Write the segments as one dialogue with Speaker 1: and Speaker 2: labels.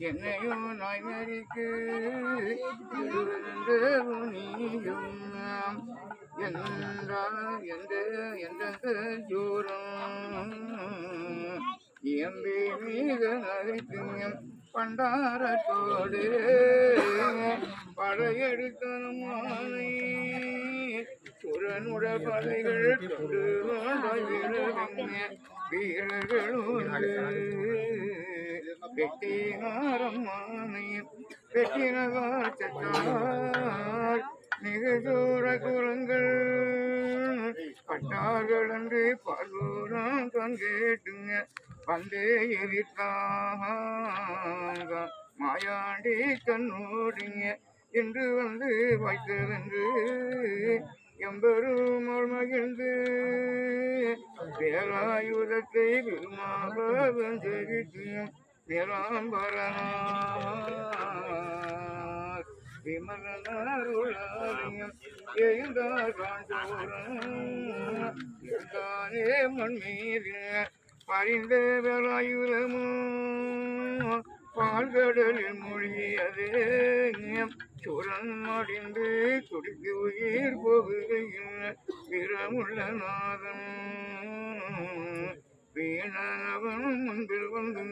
Speaker 1: என்னையும் நாய்மறிக்கு நீயும் என்றால் எந்த எந்த ஜூரம் எம்பி மீது நகைத்தும் பண்டாரத்தோடு படையெடுத்தனுமானை சுரனுட படைகள் கொண்டு வீரர்களுண்டு வெட்டினாரம்மானை வெட்டினவார் சட்டார் நிகழ்சூர குலங்கள் பட்டார்கள் அன்று பார்வூரம் தான் பந்தே எரித்தாக மாயாண்டி கண்ணோடுங்க என்று வந்து வைத்ததென்று எம்பெரும் மகிழ்ந்து பேராயுதத்தை விருமாக வென்றெடுக்கும் நிராம்பரனார் விமலனாருளாரியம் எழுந்தார் காண்டோரம் மண் மீது பரிந்த வேலாயுரமோ பால்கடலில் மொழியதே சுரன் மடிந்து குடிக்கு உயிர் போகுகையில் வீரமுள்ள நாதம் வீணவன் முன்பில் வந்து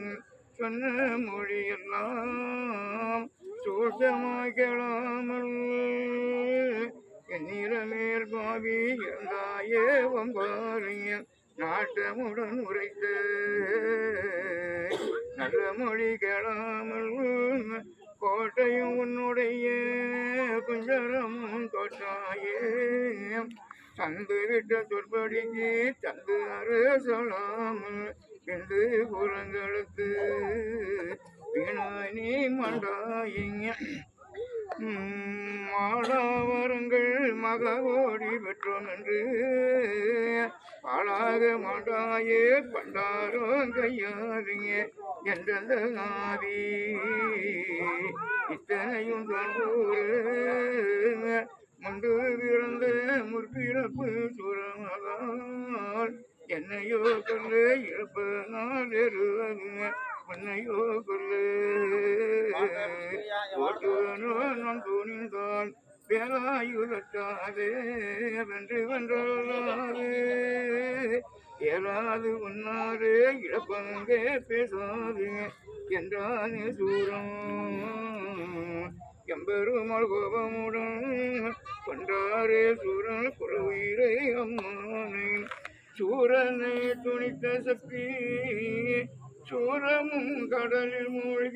Speaker 1: சொன்ன மொழியெல்லாம் சூட்டமாய் கேளாமல் எண்ணிறமேல் பாவி இருந்தாயே வம்பாரிய நாட்டமுடன் உரைத்த நல்ல மொழி கேளாமல் கோட்டையும் உன்னுடைய குஞ்சரமும் தோட்டாயே தந்து விட்ட சொற்படிக்கு தந்து அரசலாமல் என்று புறங்கெடுத்து வீணாய் மண்டாயிங்க. மாடாவரங்கள் மகவோடி பெற்றோம் என்று. பாழாக மாட்டாயே பண்டாரோ கையாதீங்க என்றந்த நாதி? இத்தனையும் தான் முண்டு பிறந்த முற்பிறப்பு சுரமதான் என்னையோ கொள்ளு இறப்பு நான் எருவதுங்க உன்னையோ கொள்ளு. ஓட்டுவனோ நான் துணிந்தான் பேராயுதத்தாதே வென்று வென்றாது ஏறாது உன்னாரே இழப்பங்கே பேசாது என்றானே சூரம் எம்பெருமாள் கோபமுடன் கொண்டாரே சூரன் குறவுயிரை அம்மானை. சூரனை துணித்த சக்தி சூரமும் கடலில் மூழ்கி